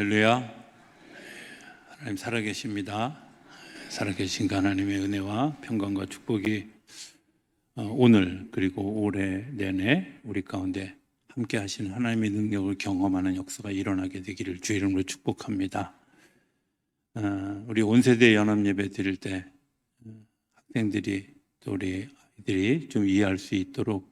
할렐루야. 하나님 살아계십니다. 살아계신 하나님의 은혜와 평강과 축복이 어, 오늘 그리고 올해 내내 우리 가운데 함께 하시는 하나님의 능력을 경험하는 역사가 일어나게 되기를 주 이름으로 축복합니다. 어, 우리 온 세대 연합 예배 드릴 때 어, 학생들이 또 우리 아이들이 좀 이해할 수 있도록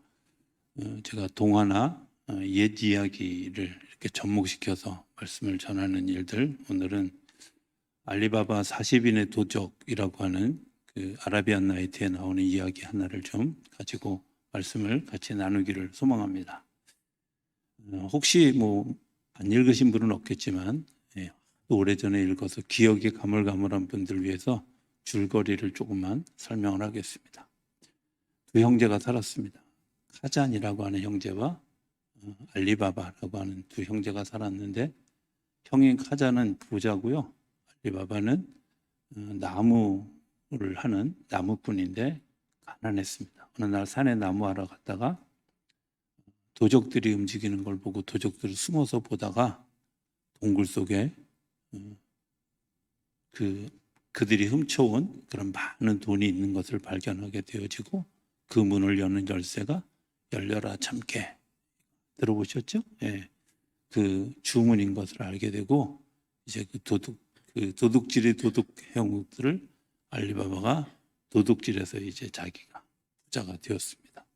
어, 제가 동화나 어, 옛 이야기를 이렇게 접목시켜서 말씀을 전하는 일들 오늘은 알리바바 40인의 도적이라고 하는 그 아라비안 나이트에 나오는 이야기 하나를 좀 가지고 말씀을 같이 나누기를 소망합니다. 어, 혹시 뭐 안 읽으신 분은 없겠지만 예, 또 오래전에 읽어서 기억이 가물가물한 분들 위해서 줄거리를 조금만 설명을 하겠습니다. 두 형제가 살았습니다. 카잔이라고 하는 형제와 어, 알리바바라고 하는 두 형제가 살았는데 형인 카자는 부자고요. 알리바바는 어, 나무를 하는 나무꾼인데 가난했습니다. 어느 날 산에 나무하러 갔다가 도적들이 움직이는 걸 보고 도적들을 숨어서 보다가 동굴 속에 어, 그 그들이 훔쳐온 그런 많은 돈이 있는 것을 발견하게 되어지고 그 문을 여는 열쇠가 열려라 참깨 들어보셨죠? 예. 그 주문인 것을 알게 되고 이제 그 도둑 그 도둑질의 도둑 형들을 알리바바가 도둑질해서 이제 자기가 부자가 되었습니다.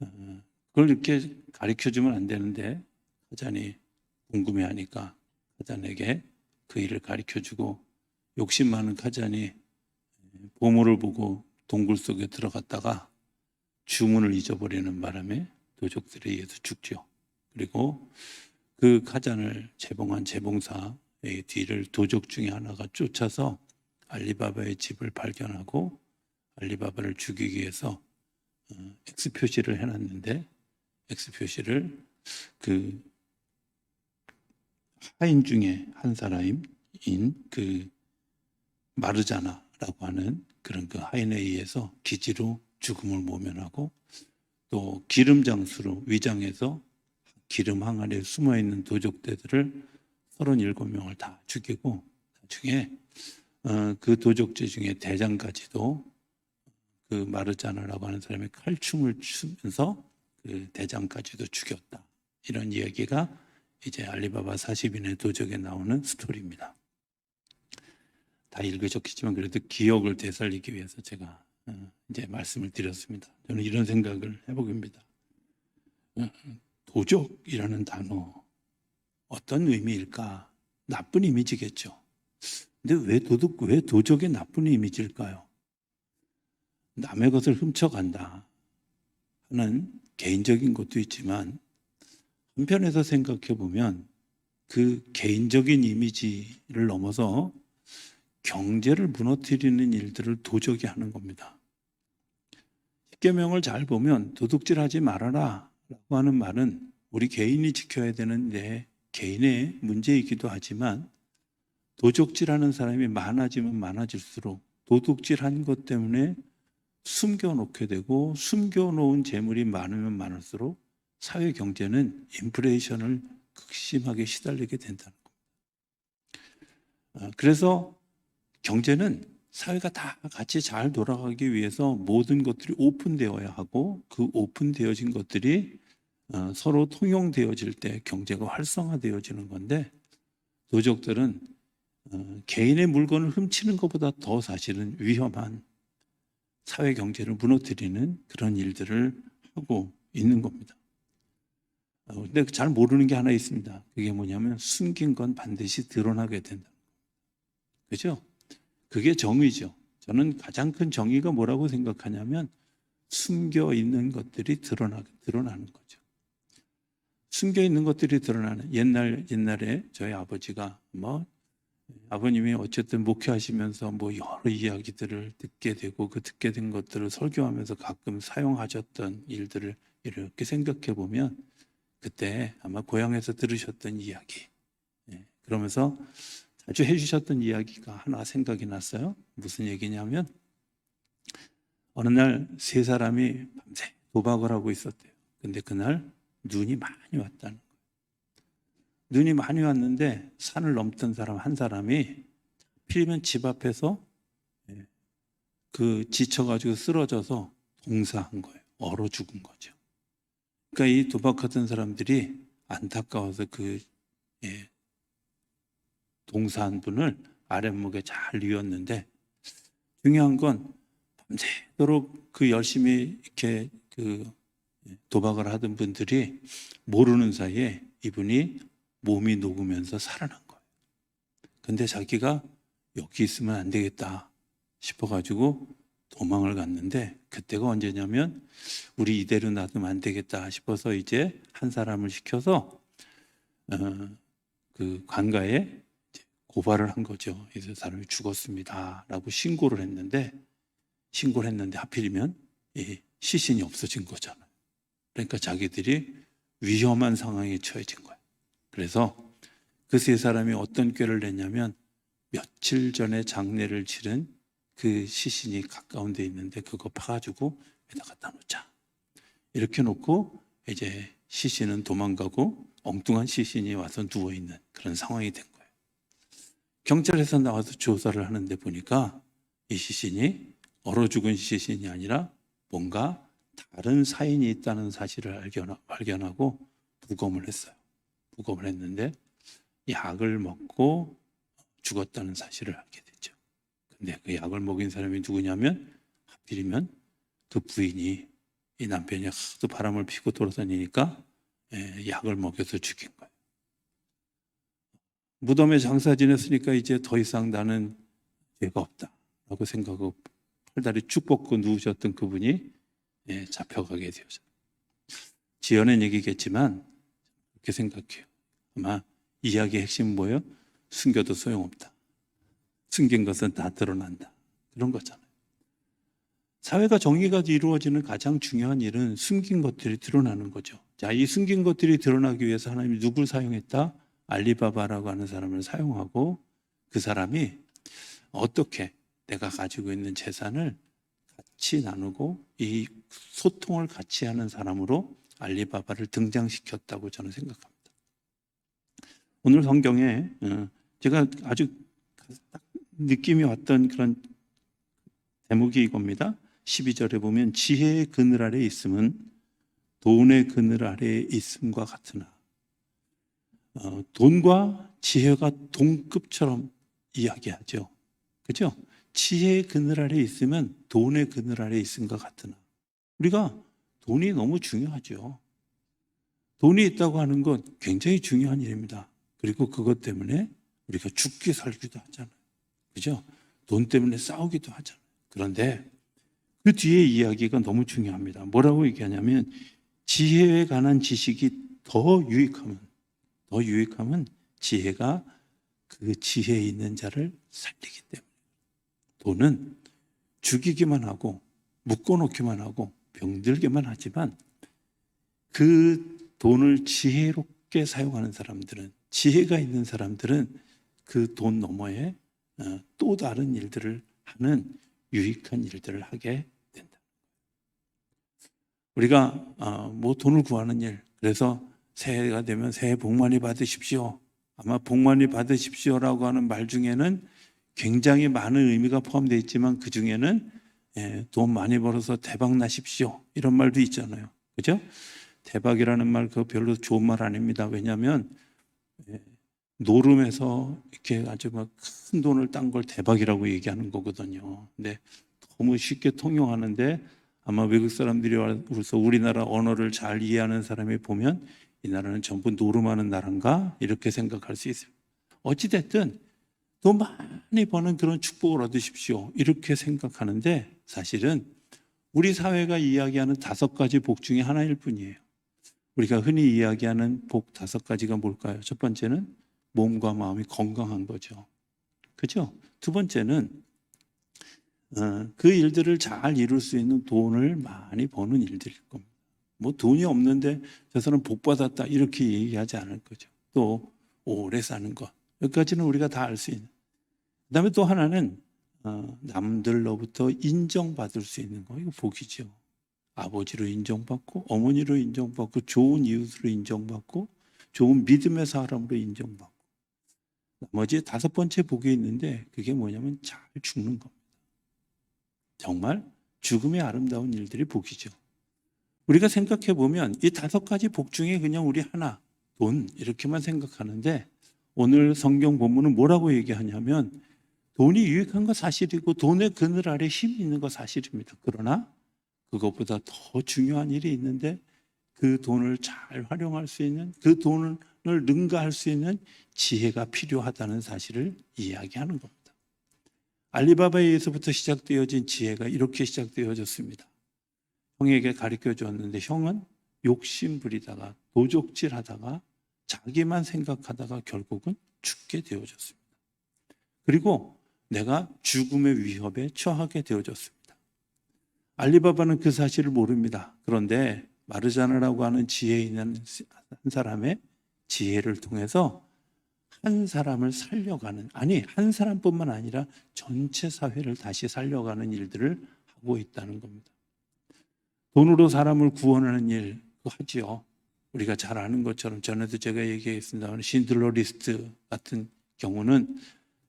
어, 그걸 이렇게 가르쳐 주면 안 되는데 가잔이 궁금해하니까 가잔에게 그 일을 가르쳐 주고 욕심 많은 가잔이 보물을 보고 동굴 속에 들어갔다가 주문을 잊어버리는 바람에 도적들에 의해서 죽죠. 그리고 그 가잔을 재봉한 재봉사의 뒤를 도적 중에 하나가 쫓아서 알리바바의 집을 발견하고 알리바바를 죽이기 위해서 어, X 표시를 해놨는데 X 표시를 그 하인 중에 한 사람인 그 마르자나라고 하는 그런 그 하인에 의해서 기지로 죽음을 모면하고 또 기름 장수로 위장해서 기름 항아리에 숨어 있는 도적대들을 37명을 다 죽이고 나중에 어, 그 도적제 중에 대장까지도 그 마르자나라고 하는 사람이 칼춤을 추면서 그 대장까지도 죽였다. 이런 이야기가 이제 알리바바 40인의 도적에 나오는 스토리입니다. 다 읽으셨겠지만 그래도 기억을 되살리기 위해서 제가 어, 이제 말씀을 드렸습니다. 저는 이런 생각을 해보깁니다. 어, 도적이라는 단어 어떤 의미일까? 나쁜 이미지겠죠. 근데 왜 도둑 왜 도적의 나쁜 이미지일까요? 남의 것을 훔쳐간다 하는 개인적인 것도 있지만 한편에서 생각해 보면 그 개인적인 이미지를 넘어서 경제를 무너뜨리는 일들을 도적이 하는 겁니다. 십계명을 잘 보면 도둑질하지 말아라 라고 하는 말은 우리 개인이 지켜야 되는 내 개인의 문제이기도 하지만 도적질하는 사람이 많아지면 많아질수록 도둑질한 것 때문에 숨겨놓게 되고 숨겨놓은 재물이 많으면 많을수록 사회 경제는 인플레이션을 극심하게 시달리게 된다는 겁니다. 아, 그래서 경제는 사회가 다 같이 잘 돌아가기 위해서 모든 것들이 오픈되어야 하고 그 오픈되어진 것들이 어, 서로 통용되어질 때 경제가 활성화되어지는 건데 도적들은 어, 개인의 물건을 훔치는 것보다 더 사실은 위험한 사회 경제를 무너뜨리는 그런 일들을 하고 있는 겁니다. 어, 근데 잘 모르는 게 하나 있습니다. 그게 뭐냐면 숨긴 건 반드시 드러나게 된다. 그죠? 그게 정의죠. 저는 가장 큰 정의가 뭐라고 생각하냐면 숨겨 있는 것들이 드러나, 드러나는 거죠. 숨겨 있는 것들이 드러나는 옛날 옛날에 저희 아버지가 뭐 아버님이 어쨌든 목회하시면서 뭐 여러 이야기들을 듣게 되고 그 듣게 된 것들을 설교하면서 가끔 사용하셨던 일들을 이렇게 생각해 보면 그때 아마 고향에서 들으셨던 이야기 예, 그러면서 자주 해주셨던 이야기가 하나 생각이 났어요. 무슨 얘기냐면 어느 날 세 사람이 밤새 도박을 하고 있었대요. 근데 그날 눈이 많이 왔다는 거예요. 눈이 많이 왔는데 산을 넘던 사람 한 사람이 필이면 집 앞에서 예, 그 지쳐가지고 쓰러져서 동사한 거예요. 얼어 죽은 거죠. 그러니까 이 도박하던 사람들이 안타까워서 그 예, 동사한 분을 아랫목에 잘 뉘었는데 중요한 건 밤새도록 그 열심히 이렇게 그 도박을 하던 분들이 모르는 사이에 이분이 몸이 녹으면서 살아난 거예요. 근데 자기가 여기 있으면 안 되겠다 싶어가지고 도망을 갔는데 그때가 언제냐면 우리 이대로 놔두면 안 되겠다 싶어서 이제 한 사람을 시켜서 어, 그 관가에 고발을 한 거죠. 그래서 사람이 죽었습니다 라고 신고를 했는데 신고를 했는데 하필이면 이 시신이 없어진 거잖아요. 그러니까 자기들이 위험한 상황에 처해진 거예요. 그래서 그 세 사람이 어떤 꾀를 냈냐면 며칠 전에 장례를 치른 그 시신이 가까운 데 있는데 그거 파가지고 여기다 갖다 놓자. 이렇게 놓고 이제 시신은 도망가고 엉뚱한 시신이 와서 누워 있는 그런 상황이 된 거예요. 경찰에서 나와서 조사를 하는데 보니까 이 시신이 얼어 죽은 시신이 아니라 뭔가 다른 사인이 있다는 사실을 발견하- 발견하 고 부검을 했어요. 부검을 했는데 약을 먹고 죽었다는 사실을 알게 됐죠. 근데 그 약을 먹인 사람이 누구냐면 하필이면 그 부인이 이 남편이 하도 바람을 피고 돌아다니니까 예, 약을 먹여서 죽인 거예요. 무덤에 장사 지냈으니까 이제 더 이상 나는 죄가 없다 라고 생각하고 팔다리 쭉 뻗고 누우셨던 그분이 예, 잡혀가게 되었죠. 지어낸 얘기겠지만 그렇게 생각해요. 아마 이야기의 핵심 뭐예요? 숨겨도 소용없다. 숨긴 것은 다 드러난다. 그런 거잖아요. 사회가 정의가 이루어지는 가장 중요한 일은 숨긴 것들이 드러나는 거죠. 자, 이 숨긴 것들이 드러나기 위해서 하나님이 누굴 사용했다? 알리바바라고 하는 사람을 사용하고 그 사람이 어떻게 내가 가지고 있는 재산을 같이 나누고 이 소통을 같이 하는 사람으로 알리바바를 등장시켰다고 저는 생각합니다. 오늘 성경에 어, 제가 아주 딱 느낌이 왔던 그런 대목이 이겁니다. 12절에 보면 지혜의 그늘 아래 있음은 돈의 그늘 아래에 있음과 같으나 어, 돈과 지혜가 동급처럼 이야기하죠. 그죠? 지혜의 그늘 아래 있으면 돈의 그늘 아래 있음과 같으나 우리가 돈이 너무 중요하죠. 돈이 있다고 하는 건 굉장히 중요한 일입니다. 그리고 그것 때문에 우리가 죽기 살기도 하잖아요. 그죠? 돈 때문에 싸우기도 하잖아요. 그런데 그 뒤에 이야기가 너무 중요합니다. 뭐라고 얘기하냐면 지혜에 관한 지식이 더 유익하면 더 유익하면 지혜가 그 지혜에 있는 자를 살리기 때문에 돈은 죽이기만 하고 묶어놓기만 하고 병들게만 하지만 그 돈을 지혜롭게 사용하는 사람들은 지혜가 있는 사람들은 그 돈 너머에 어, 또 다른 일들을 하는 유익한 일들을 하게 된다. 우리가 어, 뭐 돈을 구하는 일 그래서 새해가 되면 새해 복 많이 받으십시오. 아마 복 많이 받으십시오라고 하는 말 중에는 굉장히 많은 의미가 포함되어 있지만 그 중에는 예, 돈 많이 벌어서 대박 나십시오 이런 말도 있잖아요. 그죠? 대박이라는 말 그거 별로 좋은 말 아닙니다. 왜냐하면 예, 노름에서 이렇게 아주 막 큰 돈을 딴 걸 대박이라고 얘기하는 거거든요. 근데 너무 쉽게 통용하는데 아마 외국 사람들이 와서 우리나라 언어를 잘 이해하는 사람이 보면 이 나라는 전부 노름하는 나라인가 이렇게 생각할 수 있어요. 어찌 됐든 돈 많이 버는 그런 축복을 얻으십시오. 이렇게 생각하는데 사실은 우리 사회가 이야기하는 다섯 가지 복 중에 하나일 뿐이에요. 우리가 흔히 이야기하는 복 다섯 가지가 뭘까요? 첫 번째는 몸과 마음이 건강한 거죠. 그죠? 두 번째는 어, 그 일들을 잘 이룰 수 있는 돈을 많이 버는 일들일 겁니다. 뭐 돈이 없는데 저 사람 복 받았다 이렇게 얘기하지 않을 거죠. 또 오래 사는 것 여기까지는 우리가 다 알 수 있는. 그다음에 또 하나는 어, 남들로부터 인정받을 수 있는 거 이거 복이죠. 아버지로 인정받고 어머니로 인정받고 좋은 이웃으로 인정받고 좋은 믿음의 사람으로 인정받고 나머지 다섯 번째 복이 있는데 그게 뭐냐면 잘 죽는 겁니다. 정말 죽음의 아름다운 일들이 복이죠. 우리가 생각해 보면 이 다섯 가지 복 중에 그냥 우리 하나 돈 이렇게만 생각하는데 오늘 성경 본문은 뭐라고 얘기하냐면 돈이 유익한 거 사실이고 돈의 그늘 아래 힘이 있는 거 사실입니다. 그러나 그것보다 더 중요한 일이 있는데 그 돈을 잘 활용할 수 있는 그 돈을 능가할 수 있는 지혜가 필요하다는 사실을 이야기하는 겁니다. 알리바바에서부터 시작되어진 지혜가 이렇게 시작되어졌습니다. 형에게 가르쳐 주었는데 형은 욕심 부리다가 도적질 하다가 자기만 생각하다가 결국은 죽게 되어졌습니다. 그리고 내가 죽음의 위협에 처하게 되어졌습니다. 알리바바는 그 사실을 모릅니다. 그런데 마르자나라고 하는 지혜 있는 한 사람의 지혜를 통해서 한 사람을 살려가는 아니 한 사람뿐만 아니라 전체 사회를 다시 살려가는 일들을 하고 있다는 겁니다. 돈으로 사람을 구원하는 일 하지요. 우리가 잘 아는 것처럼 전에도 제가 얘기했습니다. 신들러 리스트 같은 경우는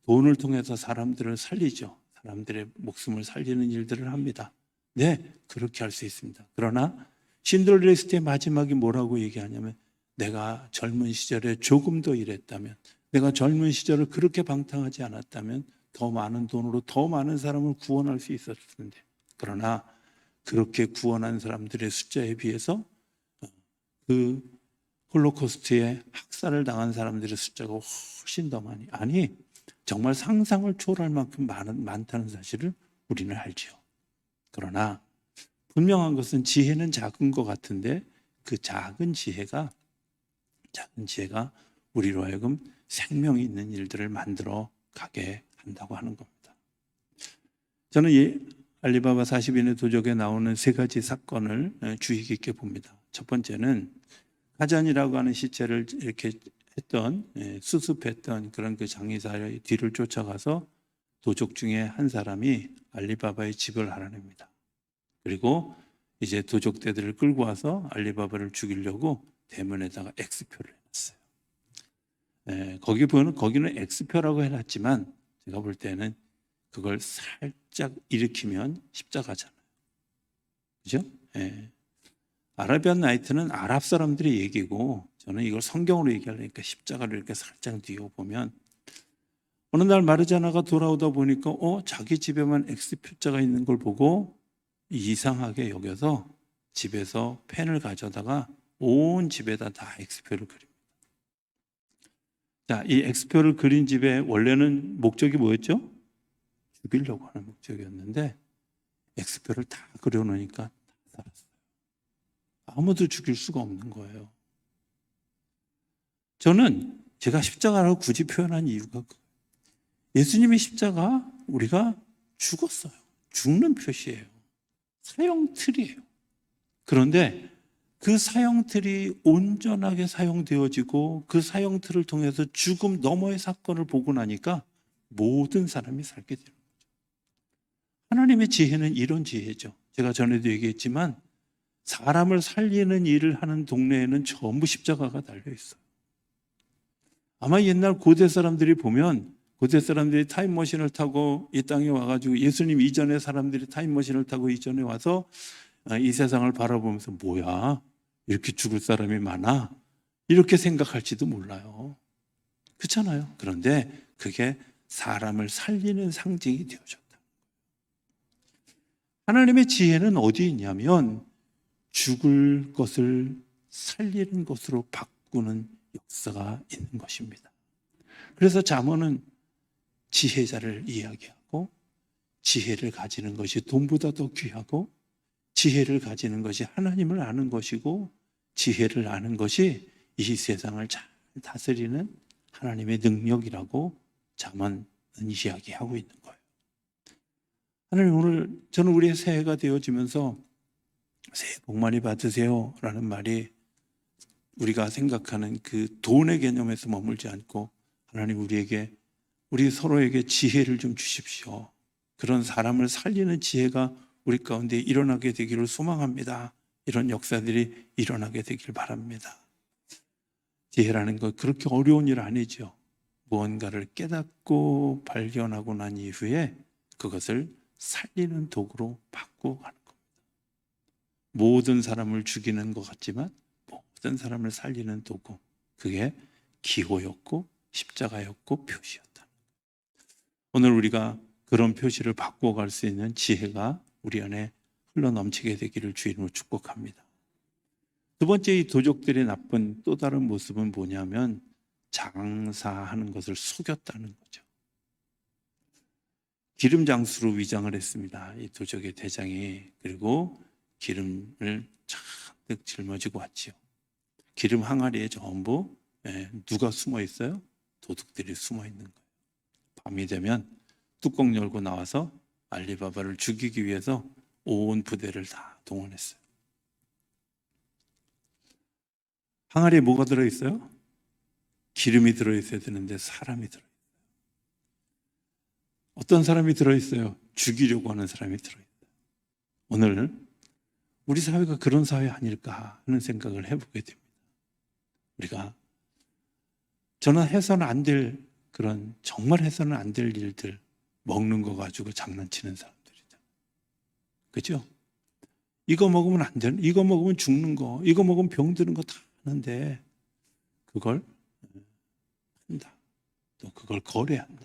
돈을 통해서 사람들을 살리죠. 사람들의 목숨을 살리는 일들을 합니다. 네, 그렇게 할 수 있습니다. 그러나 신들러 리스트의 마지막이 뭐라고 얘기하냐면 내가 젊은 시절에 조금 더 일했다면 내가 젊은 시절을 그렇게 방탕하지 않았다면 더 많은 돈으로 더 많은 사람을 구원할 수 있었을 텐데 그러나 그렇게 구원한 사람들의 숫자에 비해서 그 홀로코스트에 학살을 당한 사람들의 숫자가 훨씬 더 많이 아니 정말 상상을 초월할 만큼 많은 많다는 사실을 우리는 알지요. 그러나 분명한 것은 지혜는 작은 것 같은데 그 작은 지혜가 작은 지혜가 우리로 하여금 생명이 있는 일들을 만들어 가게 한다고 하는 겁니다. 저는 이 알리바바 40인의 도적에 나오는 세 가지 사건을 주의 깊게 봅니다. 첫 번째는 가잔이라고 하는 시체를 이렇게 했던 예, 수습했던 그런 그 장의사의 뒤를 쫓아가서 도적 중에 한 사람이 알리바바의 집을 알아냅니다. 그리고 이제 도적대들을 끌고 와서 알리바바를 죽이려고 대문에다가 X표를 해놨어요. 예, 거기 보면 거기는 X표라고 해놨지만 제가 볼 때는 그걸 살짝 일으키면 십자가잖아요. 그죠? 예. 아라비안 나이트는 아랍 사람들의 얘기고 저는 이걸 성경으로 얘기하려니까 십자가를 이렇게 살짝 뒤어 보면 어느 날 마르자나가 돌아오다 보니까 어 자기 집에만 X 표자가 있는 걸 보고 이상하게 여겨서 집에서 펜을 가져다가 온 집에다 다 X표를 그립니다. 자, 이 X표를 그린 집에 원래는 목적이 뭐였죠? 죽이려고 하는 목적이었는데 X표를 다 그려놓으니까 다 살았어요. 아무도 죽일 수가 없는 거예요. 저는 제가 십자가라고 굳이 표현한 이유가 그 예수님의 십자가 우리가 죽었어요. 죽는 표시예요. 사형틀이에요. 그런데 그 사형틀이 온전하게 사용되어지고 그 사형틀을 통해서 죽음 너머의 사건을 보고 나니까 모든 사람이 살게 거죠. 하나님의 지혜는 이런 지혜죠. 제가 전에도 얘기했지만 사람을 살리는 일을 하는 동네에는 전부 십자가가 달려 있어요. 아마 옛날 고대 사람들이 보면 고대 사람들이 타임머신을 타고 이 땅에 와가지고 예수님 이전의 사람들이 타임머신을 타고 이전에 와서 아, 이 세상을 바라보면서 뭐야 이렇게 죽을 사람이 많아 이렇게 생각할지도 몰라요. 그렇잖아요. 그런데 그게 사람을 살리는 상징이 되어졌다. 하나님의 지혜는 어디 있냐면 죽을 것을 살리는 것으로 바꾸는 역사가 있는 것입니다. 그래서 잠언은 지혜자를 이야기하고 지혜를 가지는 것이 돈보다 더 귀하고 지혜를 가지는 것이 하나님을 아는 것이고 지혜를 아는 것이 이 세상을 잘 다스리는 하나님의 능력이라고 잠언은 이야기하고 있는 거예요. 하나님 오늘 저는 우리의 새해가 되어지면서 새해 복 많이 받으세요 라는 말이 우리가 생각하는 그 돈의 개념에서 머물지 않고 하나님 우리에게 우리 서로에게 지혜를 좀 주십시오. 그런 사람을 살리는 지혜가 우리 가운데 일어나게 되기를 소망합니다. 이런 역사들이 일어나게 되길 바랍니다. 지혜라는 건 그렇게 어려운 일 아니죠. 무언가를 깨닫고 발견하고 난 이후에 그것을 살리는 도구로 바꾸고 가는 겁니다. 모든 사람을 죽이는 것 같지만 모든 사람을 살리는 도구. 그게 기호였고 십자가였고 표시였다. 오늘 우리가 그런 표시를 바꾸어 갈 수 있는 지혜가 우리 안에 흘러 넘치게 되기를 주인으로 축복합니다. 두 번째 이 도적들의 나쁜 또 다른 모습은 뭐냐면 장사하는 것을 속였다는 거죠. 기름 장수로 위장을 했습니다. 이 도적의 대장이 그리고 기름을 잔뜩 짊어지고 왔지요. 기름 항아리에 전부 예, 누가 숨어 있어요? 도둑들이 숨어 있는 거예요. 밤이 되면 뚜껑 열고 나와서 알리바바를 죽이기 위해서 온 부대를 다 동원했어요. 항아리에 뭐가 들어있어요? 기름이 들어있어야 되는데 사람이 들어있어요. 어떤 사람이 들어있어요? 죽이려고 하는 사람이 들어있어요. 오늘 우리 사회가 그런 사회 아닐까 하는 생각을 해보게 됩니다. 우리가 저는 해서는 안 될 그런 정말 해서는 안 될 일들 먹는 거 가지고 장난치는 사람들이죠. 그죠? 이거 먹으면 안 되는, 이거 먹으면 죽는 거, 이거 먹으면 병 드는 거다 하는데 그걸 한다. 또 그걸 거래한다.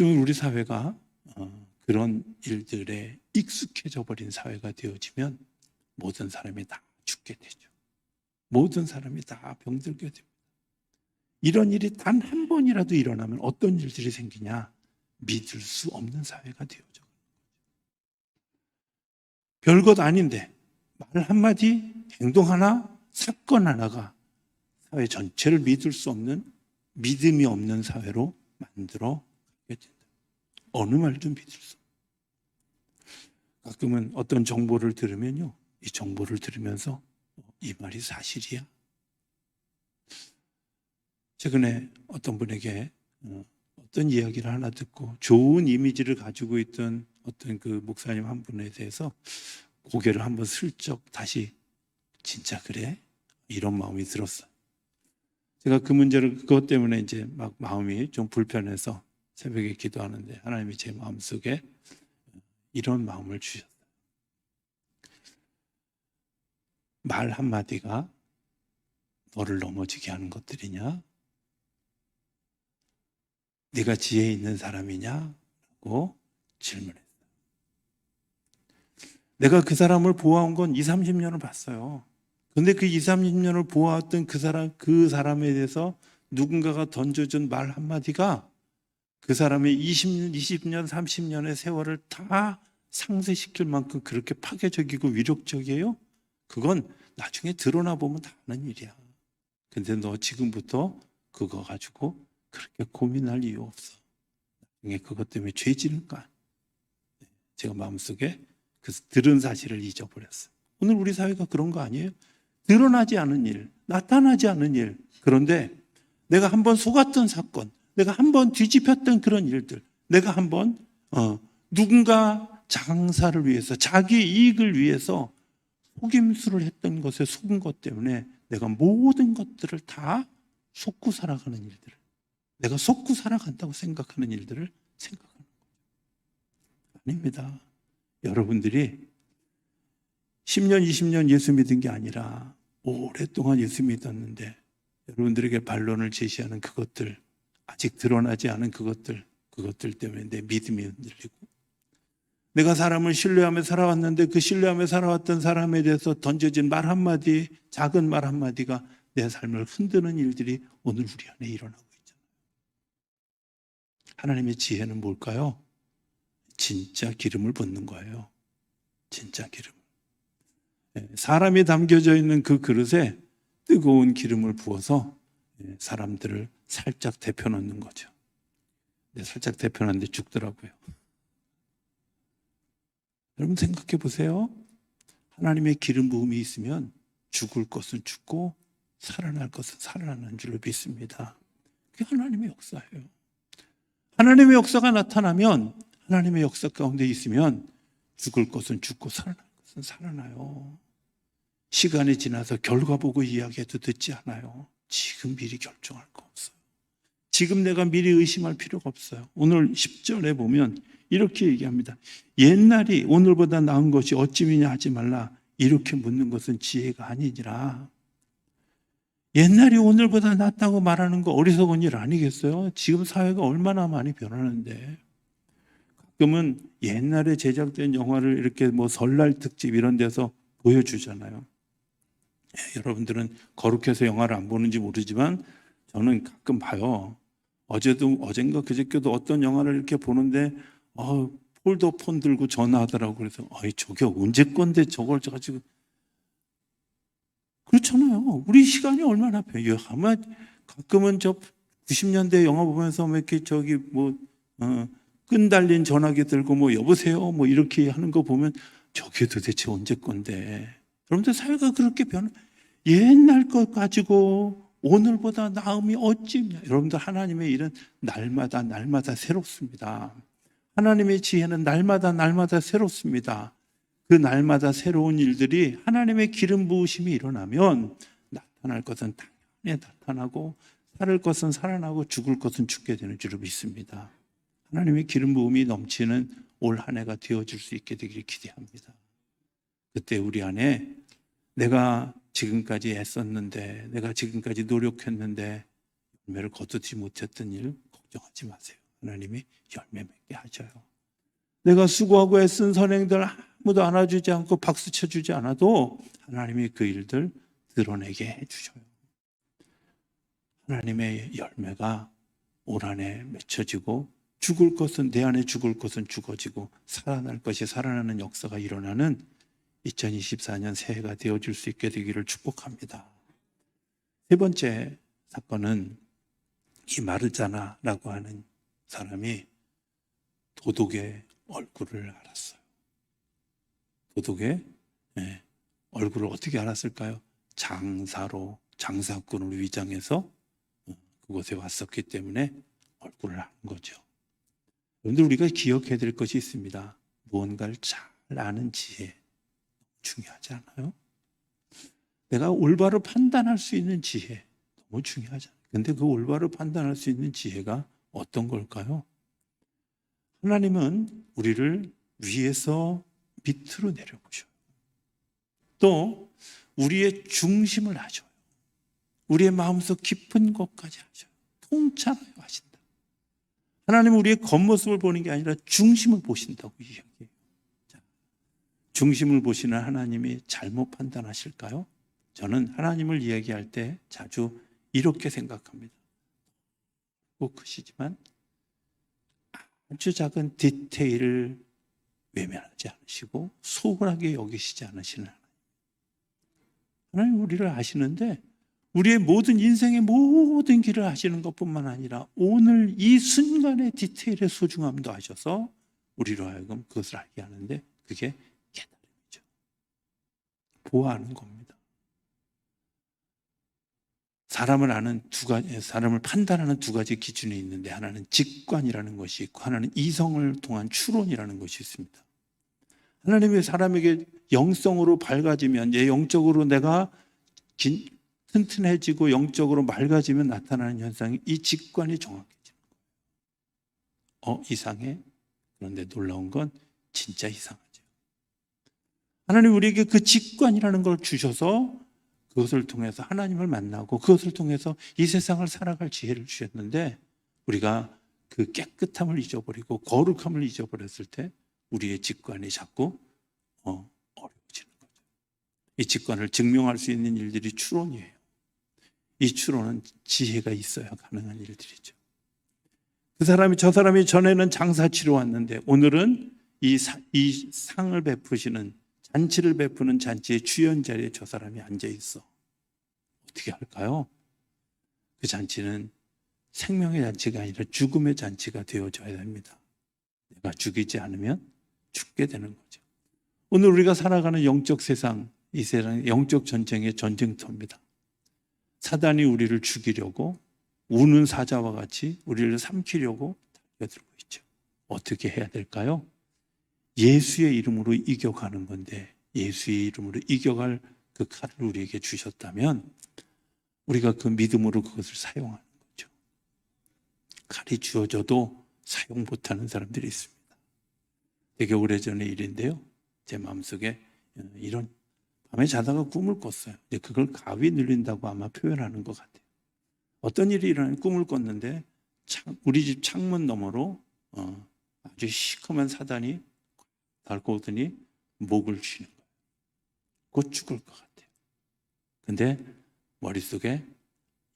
어쩌면 우리 사회가 어, 그런 일들에 익숙해져 버린 사회가 되어지면 모든 사람이 다 죽게 되죠. 모든 사람이 다 병들게 됩니다. 이런 일이 단 한 번이라도 일어나면 어떤 일들이 생기냐? 믿을 수 없는 사회가 되어져. 별것 아닌데 말 한마디, 행동 하나, 사건 하나가 사회 전체를 믿을 수 없는 믿음이 없는 사회로 만들어. 어느 말도 믿을 수. 가끔은 어떤 정보를 들으면요. 이 정보를 들으면서 이 말이 사실이야? 최근에 어떤 분에게 어, 어떤 이야기를 하나 듣고 좋은 이미지를 가지고 있던 어떤 그 목사님 한 분에 대해서 고개를 한번 슬쩍 다시 진짜 그래? 이런 마음이 들었어요. 제가 그 문제를 그것 때문에 이제 막 마음이 좀 불편해서 새벽에 기도하는데 하나님이 제 마음속에 이런 마음을 주셨어요. 말 한마디가 너를 넘어지게 하는 것들이냐? 네가 지혜 있는 사람이냐고 질문했어요. 내가 그 사람을 보아온 건 2, 30년을 봤어요. 근데 그 2, 30년을 보아왔던 그 사람, 그 사람에 대해서 누군가가 던져준 말 한마디가 그 사람의 20년, 20년, 30년의 세월을 다 상쇄시킬 만큼 그렇게 파괴적이고 위력적이에요? 그건 나중에 드러나 보면 다 아는 일이야. 근데 너 지금부터 그거 가지고 그렇게 고민할 이유 없어. 나중에 그것 때문에 죄 지는 거야. 제가 마음속에 그 들은 사실을 잊어버렸어요. 오늘 우리 사회가 그런 거 아니에요? 드러나지 않은 일, 나타나지 않은 일. 그런데 내가 한번 속았던 사건, 내가 한번 뒤집혔던 그런 일들, 내가 한번 어, 누군가 장사를 위해서 자기 이익을 위해서 속임수를 했던 것에 속은 것 때문에 내가 모든 것들을 다 속고 살아가는 일들을 내가 속고 살아간다고 생각하는 일들을 생각하는 거죠. 아닙니다. 여러분들이 10년, 20년 예수 믿은 게 아니라 오랫동안 예수 믿었는데 여러분들에게 반론을 제시하는 그것들, 아직 드러나지 않은 그것들, 그것들 때문에 내 믿음이 흔들리고 내가 사람을 신뢰하며 살아왔는데 그 신뢰하며 살아왔던 사람에 대해서 던져진 말 한마디, 작은 말 한마디가 내 삶을 흔드는 일들이 오늘 우리 안에 일어나고 있잖아요. 하나님의 지혜는 뭘까요? 진짜 기름을 붓는 거예요. 진짜 기름. 예, 사람이 담겨져 있는 그 그릇에 뜨거운 기름을 부어서 예, 사람들을 살짝 데펴 놓는 거죠. 네, 살짝 데펴 놨는데 죽더라고요. 여러분 생각해 보세요. 하나님의 기름 부음이 있으면 죽을 것은 죽고 살아날 것은 살아나는 줄로 믿습니다. 그게 하나님의 역사예요. 하나님의 역사가 나타나면 하나님의 역사 가운데 있으면 죽을 것은 죽고 살아날 것은 살아나요. 시간이 지나서 결과 보고 이야기해도 듣지 않아요. 지금 미리 결정할 거 없어요. 지금 내가 미리 의심할 필요가 없어요. 오늘 10절에 보면 이렇게 얘기합니다. 옛날이 오늘보다 나은 것이 어찌미냐 하지 말라. 이렇게 묻는 것은 지혜가 아니니라. 옛날이 오늘보다 낫다고 말하는 거 어리석은 일 아니겠어요? 지금 사회가 얼마나 많이 변하는데. 가끔은 옛날에 제작된 영화를 이렇게 뭐 설날 특집 이런 데서 보여주잖아요. 예, 여러분들은 거룩해서 영화를 안 보는지 모르지만 저는 가끔 봐요. 어제도 어젠가 그저께도 어떤 영화를 이렇게 보는데 어, 폴더폰 들고 전화하더라고 그래서 어이 저게 언제 건데 저걸 가지고 그렇잖아요. 우리 시간이 얼마나 배요. 아마 가끔은 저 90년대 영화 보면서 뭐 이렇게 저기 뭐 어, 끈 달린 전화기 들고 뭐 여보세요 뭐 이렇게 하는 거 보면 저게 도대체 언제 건데. 여러분들 사회가 그렇게 변 옛날 것 가지고 오늘보다 나음이 어찌냐. 여러분들 하나님의 일은 날마다 날마다 새롭습니다. 하나님의 지혜는 날마다 날마다 새롭습니다. 그 날마다 새로운 일들이 하나님의 기름 부으심이 일어나면 나타날 것은 당연히 나타나고 살을 것은 살아나고 죽을 것은 죽게 되는 줄을 믿습니다. 하나님의 기름 부음이 넘치는 올 한 해가 되어질 수 있게 되기를 기대합니다. 그때 우리 안에 내가 지금까지 애썼는데 내가 지금까지 노력했는데 열매를 거두지 못했던 일 걱정하지 마세요. 하나님이 열매 맺게 하셔요. 내가 수고하고 애쓴 선행들 아무도 안아주지 않고 박수 쳐주지 않아도 하나님이 그 일들 드러내게 해주셔요. 하나님의 열매가 올 한해 맺혀지고 죽을 것은 내 안에 죽을 것은 죽어지고 살아날 것이 살아나는 역사가 일어나는 2024년 새해가 되어질 수 있게 되기를 축복합니다. 세 번째 사건은 이 마르자나라고 하는 사람이 도둑의 얼굴을 알았어요. 도둑의 예, 얼굴을 어떻게 알았을까요? 장사로 장사꾼을 위장해서 어, 그곳에 왔었기 때문에 얼굴을 아는 거죠. 그런데 우리가 기억해야 될 것이 있습니다. 무언가를 잘 아는 지혜 중요하지 않아요? 내가 올바로 판단할 수 있는 지혜 너무 중요하잖아요. 근데 그 올바로 판단할 수 있는 지혜가 어떤 걸까요? 하나님은 우리를 위에서 밑으로 내려보셔요. 또 우리의 중심을 하셔요. 우리의 마음속 깊은 곳까지 하셔요. 통찰하여 하신다. 하나님은 우리의 겉모습을 보는 게 아니라 중심을 보신다고 이야기해요. 자, 중심을 보시는 하나님이 잘못 판단하실까요? 저는 하나님을 이야기할 때 자주 이렇게 생각합니다. 꼭 크시지만 아주 작은 디테일을 외면하지 않으시고 소홀하게 여기시지 않으시는 하나님. 하나님 우리를 아시는데 우리의 모든 인생의 모든 길을 아시는 것뿐만 아니라 오늘 이 순간의 디테일의 소중함도 아셔서 우리로 하여금 그것을 알게 하는데 그게. 보아하는 겁니다. 사람을 아는 두 가지, 사람을 판단하는 두 가지 기준이 있는데 하나는 직관이라는 것이 있고 하나는 이성을 통한 추론이라는 것이 있습니다. 하나님이 사람에게 영성으로 밝아지면, 예, 영적으로 내가 긴, 튼튼해지고 영적으로 맑아지면 나타나는 현상이 이 직관이 정확해지는 거예요. 어, 이상해? 그런데 놀라운 건 진짜 이상하죠. 하나님 우리에게 그 직관이라는 걸 주셔서 그것을 통해서 하나님을 만나고 그것을 통해서 이 세상을 살아갈 지혜를 주셨는데 우리가 그 깨끗함을 잊어버리고 거룩함을 잊어버렸을 때 우리의 직관이 자꾸 어, 어려워지는 거죠. 이 직관을 증명할 수 있는 일들이 추론이에요. 이 추론은 지혜가 있어야 가능한 일들이죠. 그 사람이 저 사람이 전에는 장사 치러 왔는데 오늘은 이, 사, 이 상을 베푸시는 잔치를 베푸는 잔치의 주연 자리에 저 사람이 앉아 있어. 어떻게 할까요? 그 잔치는 생명의 잔치가 아니라 죽음의 잔치가 되어져야 됩니다. 내가 죽이지 않으면 죽게 되는 거죠. 오늘 우리가 살아가는 영적 세상, 이 세상 영적 전쟁의 전쟁터입니다. 사단이 우리를 죽이려고 우는 사자와 같이 우리를 삼키려고 달려들고 있죠. 어떻게 해야 될까요? 예수의 이름으로 이겨가는 건데 예수의 이름으로 이겨갈 그 칼을 우리에게 주셨다면 우리가 그 믿음으로 그것을 사용하는 거죠. 칼이 주어져도 사용 못하는 사람들이 있습니다. 되게 오래전의 일인데요. 제 마음속에 이런 밤에 자다가 꿈을 꿨어요. 그걸 가위 눌린다고 아마 표현하는 것 같아요. 어떤 일이 일어나는 꿈을 꿨는데 창- 우리 집 창문 너머로 어, 아주 시커먼 사단이 닳고 오더니 목을 쥐는 거예요. 곧 죽을 것 같아요. 근데 머릿속에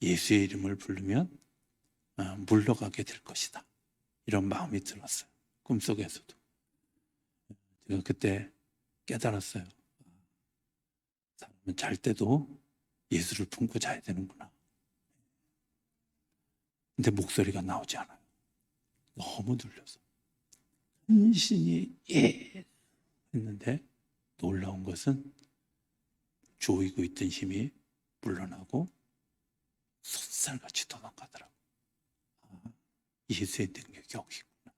예수의 이름을 부르면 어, 물러가게 될 것이다. 이런 마음이 들었어요. 꿈속에서도. 제가 그때 깨달았어요. 사람은 잘 때도 예수를 품고 자야 되는구나. 근데 목소리가 나오지 않아요. 너무 눌려서. 간신히 예 했는데 놀라운 것은 조이고 있던 힘이 물러나고 솥살같이 도망가더라고. 아, 예수의 능력이 여기 있구나.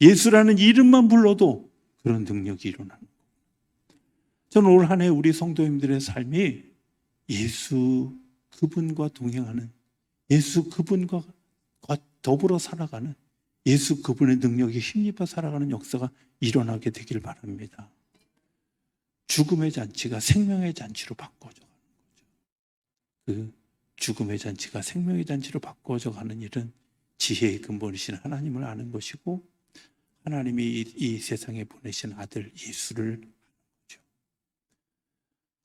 예수라는 이름만 불러도 그런 능력이 일어나는 거예요. 저는 올 한 해 우리 성도님들의 삶이 예수 그분과 동행하는 예수 그분과 더불어 살아가는 예수 그분의 능력에 힘입어 살아가는 역사가 일어나게 되길 바랍니다. 죽음의 잔치가 생명의 잔치로 바꿔져 가는 거죠. 그 죽음의 잔치가 생명의 잔치로 바꿔져 가는 일은 지혜의 근본이신 하나님을 아는 것이고 하나님이 이, 이 세상에 보내신 아들 예수를 아는 거죠.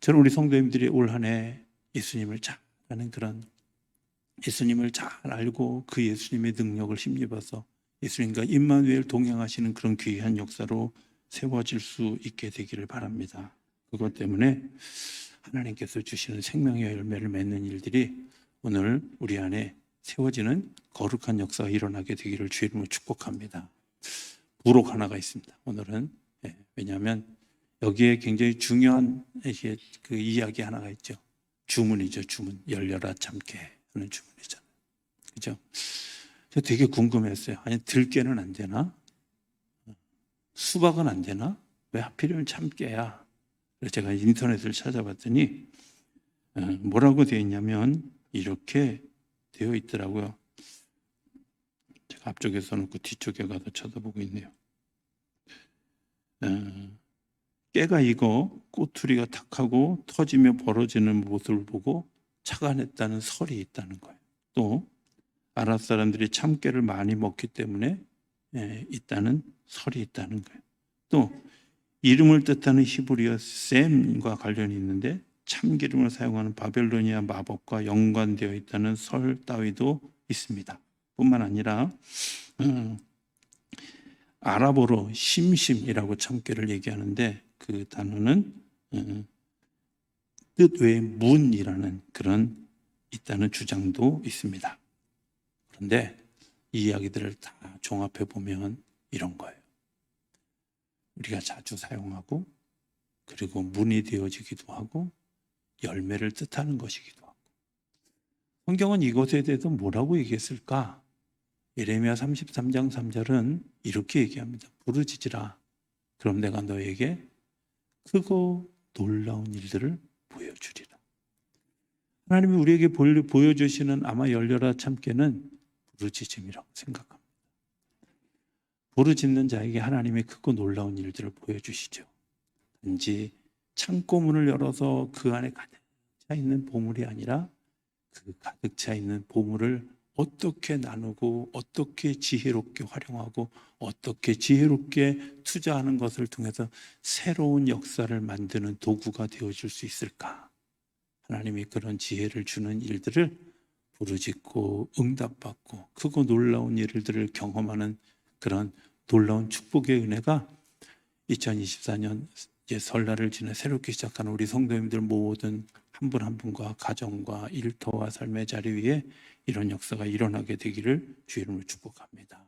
저는 우리 성도님들이 올 한 해 예수님을 잘 아는 그런 예수님을 잘 알고 그 예수님의 능력을 힘입어서 예수님과 임마누엘 동행하시는 그런 귀한 역사로 세워질 수 있게 되기를 바랍니다. 그것 때문에 하나님께서 주시는 생명의 열매를 맺는 일들이 오늘 우리 안에 세워지는 거룩한 역사가 일어나게 되기를 주의 이름으로 축복합니다. 부록 하나가 있습니다. 오늘은 예, 왜냐하면 여기에 굉장히 중요한 그 이야기 하나가 있죠. 주문이죠. 주문 열려라 참게 하는 주문이잖아요. 그죠? 저 되게 궁금했어요. 아니 들깨는 안 되나? 수박은 안 되나? 왜 하필이면 참깨야? 그래서 제가 인터넷을 찾아봤더니 어, 뭐라고 되어 있냐면 이렇게 되어 있더라고요. 제가 앞쪽에 써놓고 뒤쪽에 가서 쳐다보고 있네요. 어, 깨가 익어 꼬투리가 탁하고 터지며 벌어지는 모습을 보고 착안했다는 설이 있다는 거예요. 또 아랍 사람들이 참깨를 많이 먹기 때문에 예, 있다는 설이 있다는 거예요. 또 이름을 뜻하는 히브리어 셈과 관련이 있는데 참기름을 사용하는 바벨로니아 마법과 연관되어 있다는 설 따위도 있습니다. 뿐만 아니라 음, 아랍어로 심심이라고 참깨를 얘기하는데 그 단어는 음, 뜻 외에 문이라는 그런 있다는 주장도 있습니다. 그런데 이 이야기들을 다 종합해 보면 이런 거예요. 우리가 자주 사용하고 그리고 문이 되어지기도 하고 열매를 뜻하는 것이기도 하고 성경은 이것에 대해서 뭐라고 얘기했을까? 예레미야 33장 3절은 이렇게 얘기합니다. 부르짖으라. 그럼 내가 너에게 크고 놀라운 일들을 보여주리라. 하나님이 우리에게 보여주시는 아마 열려라 참깨는 부르짖음이라고 생각합니다. 부르짖는 자에게 하나님의 크고 놀라운 일들을 보여주시죠. 단지 창고문을 열어서 그 안에 가득 차 있는 보물이 아니라 그 가득 차 있는 보물을 어떻게 나누고 어떻게 지혜롭게 활용하고 어떻게 지혜롭게 투자하는 것을 통해서 새로운 역사를 만드는 도구가 되어줄 수 있을까? 하나님이 그런 지혜를 주는 일들을 부르짖고 응답받고 크고 놀라운 일들을 경험하는 그런 놀라운 축복의 은혜가 2024년 이제 설날을 지나 새롭게 시작하는 우리 성도님들 모든 한 분한 분과 가정과 일터와 삶의 자리 위에 이런 역사가 일어나게 되기를 주의 이름으로 축복합니다.